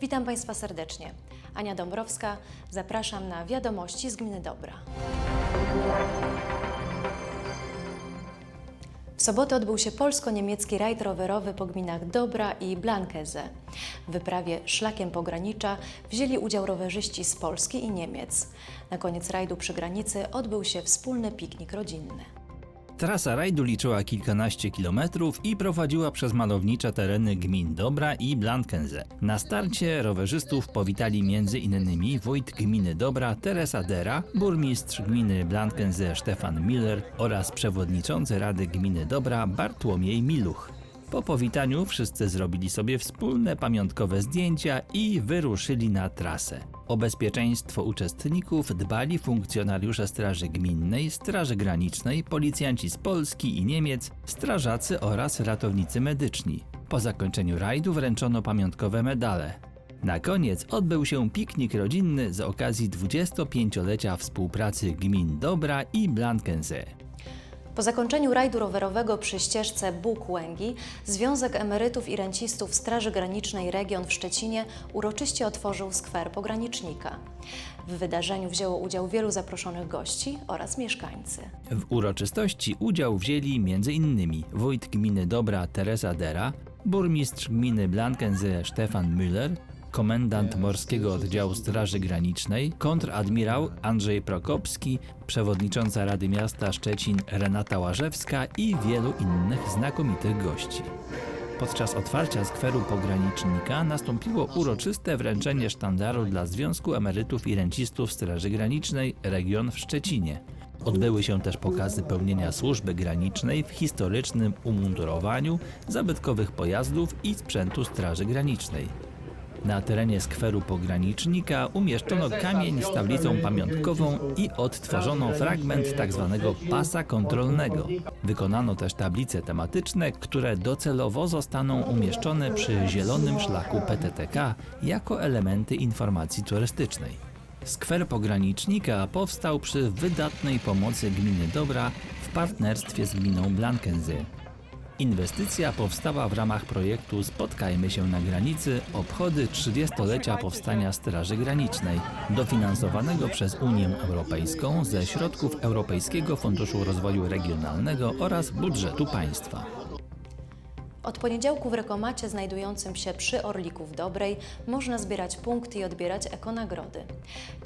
Witam Państwa serdecznie. Ania Dąbrowska, zapraszam na wiadomości z Gminy Dobra. W sobotę odbył się polsko-niemiecki rajd rowerowy po gminach Dobra i Blankeze. W wyprawie szlakiem pogranicza wzięli udział rowerzyści z Polski i Niemiec. Na koniec rajdu przy granicy odbył się wspólny piknik rodzinny. Trasa rajdu liczyła kilkanaście kilometrów i prowadziła przez malownicze tereny gmin Dobra i Blankense. Na starcie rowerzystów powitali m.in. wójt gminy Dobra Teresa Dera, burmistrz gminy Blankense Stefan Miller oraz przewodniczący Rady Gminy Dobra Bartłomiej Miluch. Po powitaniu wszyscy zrobili sobie wspólne pamiątkowe zdjęcia i wyruszyli na trasę. O bezpieczeństwo uczestników dbali funkcjonariusze Straży Gminnej, Straży Granicznej, policjanci z Polski i Niemiec, strażacy oraz ratownicy medyczni. Po zakończeniu rajdu wręczono pamiątkowe medale. Na koniec odbył się piknik rodzinny z okazji 25-lecia współpracy gmin Dobra i Blankense. Po zakończeniu rajdu rowerowego przy ścieżce Bóg-Łęgi Związek Emerytów i Rencistów Straży Granicznej Region w Szczecinie uroczyście otworzył skwer pogranicznika. W wydarzeniu wzięło udział wielu zaproszonych gości oraz mieszkańcy. W uroczystości udział wzięli m.in. wójt gminy Dobra Teresa Dera, burmistrz gminy Blankense Stefan Müller, komendant Morskiego Oddziału Straży Granicznej, kontradmirał Andrzej Prokopski, przewodnicząca Rady Miasta Szczecin Renata Łażewska i wielu innych znakomitych gości. Podczas otwarcia skweru pogranicznika nastąpiło uroczyste wręczenie sztandaru dla Związku Emerytów i Rencistów Straży Granicznej Region w Szczecinie. Odbyły się też pokazy pełnienia służby granicznej w historycznym umundurowaniu, zabytkowych pojazdów i sprzętu Straży Granicznej. Na terenie skweru pogranicznika umieszczono kamień z tablicą pamiątkową i odtworzono fragment tzw. pasa kontrolnego. Wykonano też tablice tematyczne, które docelowo zostaną umieszczone przy zielonym szlaku PTTK jako elementy informacji turystycznej. Skwer pogranicznika powstał przy wydatnej pomocy gminy Dobra w partnerstwie z gminą Blankense. Inwestycja powstała w ramach projektu Spotkajmy się na granicy obchody 30-lecia powstania Straży Granicznej, dofinansowanego przez Unię Europejską ze środków Europejskiego Funduszu Rozwoju Regionalnego oraz budżetu państwa. Od poniedziałku w Rekomacie znajdującym się przy Orliku w Dobrej można zbierać punkty i odbierać ekonagrody.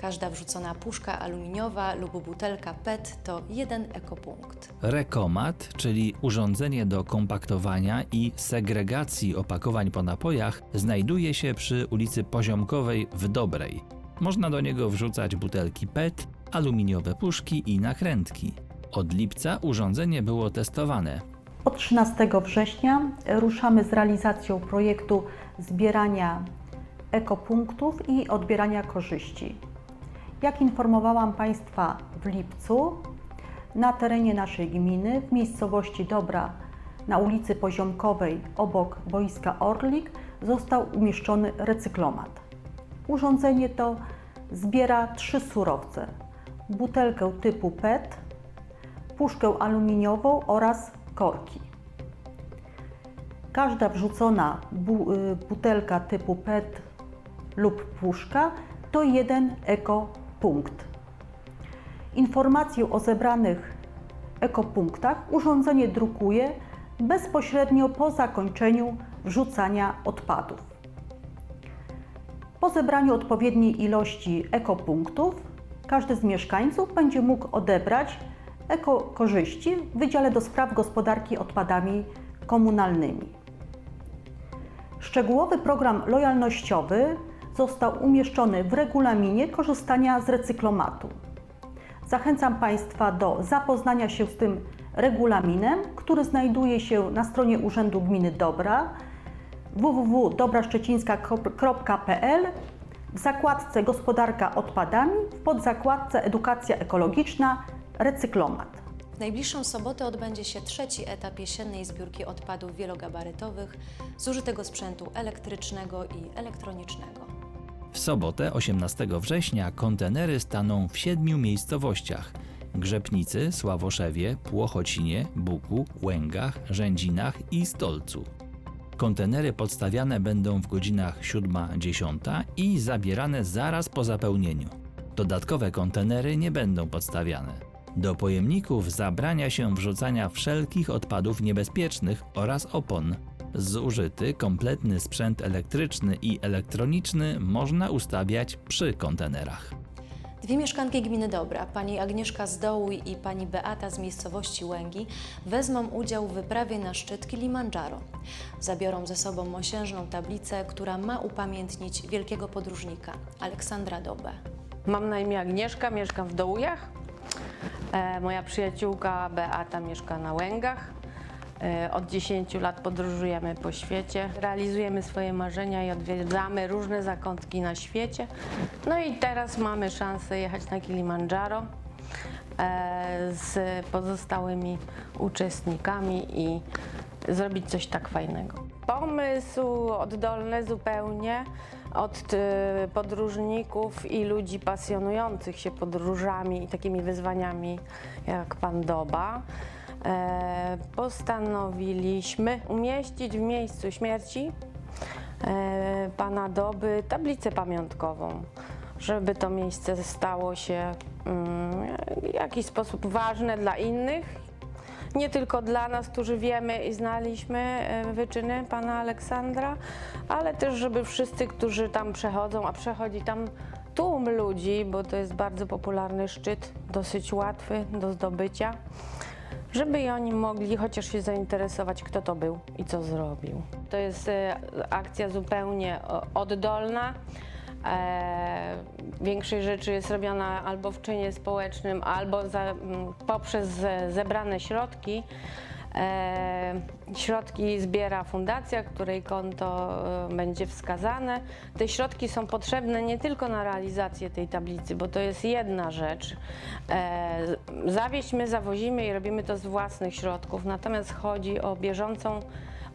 Każda wrzucona puszka aluminiowa lub butelka PET to jeden ekopunkt. Rekomat, czyli urządzenie do kompaktowania i segregacji opakowań po napojach, znajduje się przy ulicy Poziomkowej w Dobrej. Można do niego wrzucać butelki PET, aluminiowe puszki i nakrętki. Od lipca urządzenie było testowane. Od 13 września ruszamy z realizacją projektu zbierania ekopunktów i odbierania korzyści. Jak informowałam Państwa w lipcu, na terenie naszej gminy, w miejscowości Dobra, na ulicy Poziomkowej obok boiska Orlik, został umieszczony recyklomat. Urządzenie to zbiera trzy surowce: butelkę typu PET, puszkę aluminiową oraz korki. Każda wrzucona y, butelka typu PET lub puszka to jeden ekopunkt. Informację o zebranych ekopunktach urządzenie drukuje bezpośrednio po zakończeniu wrzucania odpadów. Po zebraniu odpowiedniej ilości ekopunktów każdy z mieszkańców będzie mógł odebrać ekokorzyści w Wydziale do Spraw Gospodarki Odpadami Komunalnymi. Szczegółowy program lojalnościowy został umieszczony w regulaminie korzystania z recyklomatu. Zachęcam Państwa do zapoznania się z tym regulaminem, który znajduje się na stronie Urzędu Gminy Dobra www.dobraszczecińska.pl w zakładce Gospodarka odpadami, w podzakładce Edukacja ekologiczna Recyklomat. W najbliższą sobotę odbędzie się trzeci etap jesiennej zbiórki odpadów wielogabarytowych, zużytego sprzętu elektrycznego i elektronicznego. W sobotę 18 września kontenery staną w siedmiu miejscowościach: Grzepnicy, Sławoszewie, Płochocinie, Buku, Łęgach, Rzędzinach i Stolcu. Kontenery podstawiane będą w godzinach 7-10 i zabierane zaraz po zapełnieniu. Dodatkowe kontenery nie będą podstawiane. Do pojemników zabrania się wrzucania wszelkich odpadów niebezpiecznych oraz opon. Zużyty kompletny sprzęt elektryczny i elektroniczny można ustawiać przy kontenerach. Dwie mieszkanki gminy Dobra, pani Agnieszka z Dołuj i pani Beata z miejscowości Łęgi, wezmą udział w wyprawie na szczyt Kilimandżaro. Zabiorą ze sobą mosiężną tablicę, która ma upamiętnić wielkiego podróżnika Aleksandra Dobę. Mam na imię Agnieszka, mieszkam w Dołujach. E, moja przyjaciółka Beata mieszka na Łęgach. E, od 10 lat podróżujemy po świecie, realizujemy swoje marzenia i odwiedzamy różne zakątki na świecie. No i teraz mamy szansę jechać na Kilimandżaro e, z pozostałymi uczestnikami i zrobić coś tak fajnego. Pomysł oddolny zupełnie od y, podróżników i ludzi pasjonujących się podróżami i takimi wyzwaniami jak pan Doba. E, postanowiliśmy umieścić w miejscu śmierci e, pana Doby tablicę pamiątkową, żeby to miejsce stało się mm, w jakiś sposób ważne dla innych nie tylko dla nas, którzy wiemy i znaliśmy wyczyny pana Aleksandra, ale też, żeby wszyscy, którzy tam przechodzą, a przechodzi tam tłum ludzi, bo to jest bardzo popularny szczyt, dosyć łatwy do zdobycia, żeby oni mogli chociaż się zainteresować, kto to był i co zrobił. To jest e, akcja zupełnie oddolna. E, większość rzeczy jest robiona albo w czynie społecznym, albo za, m, poprzez ze- zebrane środki. E, środki zbiera fundacja, której konto e, będzie wskazane. Te środki są potrzebne nie tylko na realizację tej tablicy, bo to jest jedna rzecz. E, zawieźć my zawozimy i robimy to z własnych środków, natomiast chodzi o bieżącą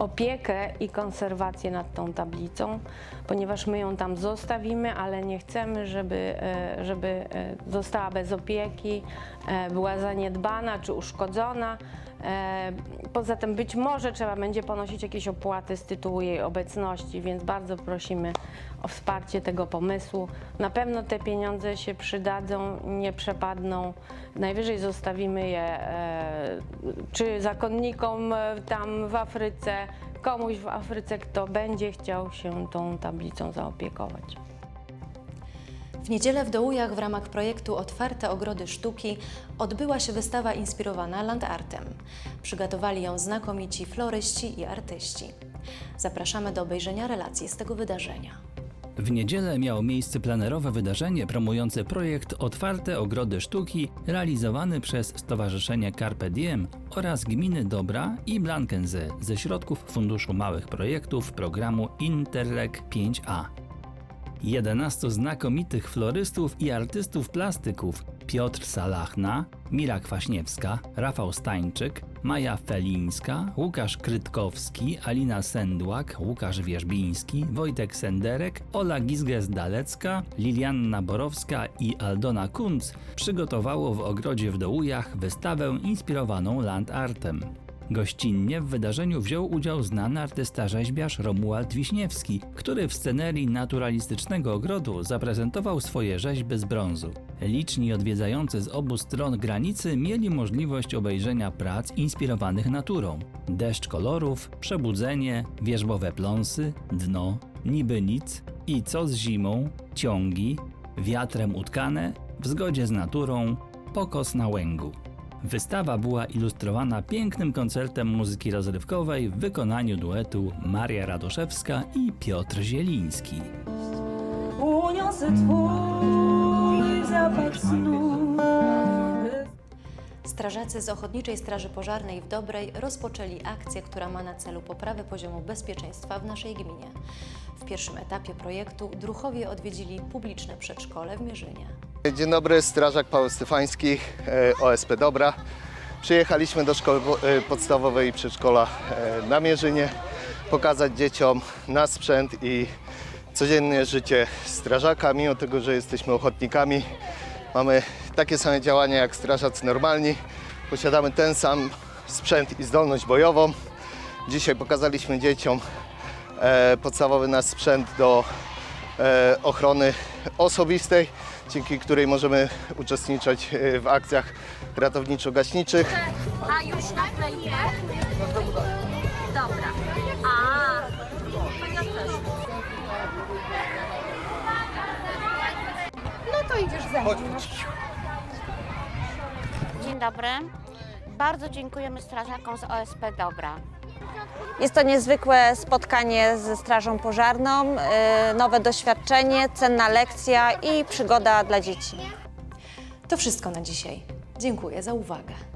opiekę i konserwację nad tą tablicą, ponieważ my ją tam zostawimy, ale nie chcemy, żeby, e, żeby e, została bez opieki, e, była zaniedbana czy uszkodzona. E, Poza tym być może trzeba będzie ponosić jakieś opłaty z tytułu jej obecności, więc bardzo prosimy o wsparcie tego pomysłu. Na pewno te pieniądze się przydadzą, nie przepadną. Najwyżej zostawimy je e, czy zakonnikom e, tam w Afryce, komuś w Afryce, kto będzie chciał się tą tablicą zaopiekować. W niedzielę w Dołujach w ramach projektu Otwarte Ogrody Sztuki odbyła się wystawa inspirowana landartem. Przygotowali ją znakomici floryści i artyści. Zapraszamy do obejrzenia relacji z tego wydarzenia. W niedzielę miało miejsce plenerowe wydarzenie promujące projekt Otwarte Ogrody Sztuki realizowany przez Stowarzyszenie Carpe Diem oraz Gminy Dobra i Blankense ze środków Funduszu Małych Projektów programu Interreg 5A. 11 znakomitych florystów i artystów plastyków Piotr Salachna, Mira Kwaśniewska, Rafał Stańczyk, Maja Felińska, Łukasz Krytkowski, Alina Sendłak, Łukasz Wierzbiński, Wojtek Senderek, Ola Gizges-Dalecka, Lilianna Borowska i Aldona Kunc przygotowało w ogrodzie w Dołujach wystawę inspirowaną landartem. Gościnnie w wydarzeniu wziął udział znany artysta rzeźbiarz Romuald Wiśniewski, który w scenerii naturalistycznego ogrodu zaprezentował swoje rzeźby z brązu. Liczni odwiedzający z obu stron granicy mieli możliwość obejrzenia prac inspirowanych naturą. Deszcz kolorów, przebudzenie, wierzbowe pląsy, dno, niby nic i co z zimą, ciągi, wiatrem utkane, w zgodzie z naturą, pokos na łęgu. Wystawa była ilustrowana pięknym koncertem muzyki rozrywkowej w wykonaniu duetu Maria Radoszewska i Piotr Zieliński. Uniosę twój zapach snu. Strażacy z Ochotniczej Straży Pożarnej w Dobrej rozpoczęli akcję, która ma na celu poprawę poziomu bezpieczeństwa w naszej gminie. W pierwszym etapie projektu druchowie odwiedzili publiczne przedszkole w Mierzynie. Dzień dobry, strażak Paweł Stefański, e, OSP Dobra. Przyjechaliśmy do szkoły e, podstawowej i przedszkola e, na Mierzynie pokazać dzieciom nasz sprzęt i codzienne życie strażaka. Mimo tego, że jesteśmy ochotnikami, mamy takie same działania jak strażacy normalni. Posiadamy ten sam sprzęt i zdolność bojową. Dzisiaj pokazaliśmy dzieciom podstawowy nasz sprzęt do ochrony osobistej, dzięki której możemy uczestniczyć e, w akcjach ratowniczo-gaśniczych. A już nakleiłem? Dobra. A. Ja też. No to idziesz ze mną. Dzień dobry. Bardzo dziękujemy strażakom z OSP Dobra. Jest to niezwykłe spotkanie ze Strażą Pożarną, y, nowe doświadczenie, cenna lekcja i przygoda dla dzieci. To wszystko na dzisiaj. Dziękuję za uwagę.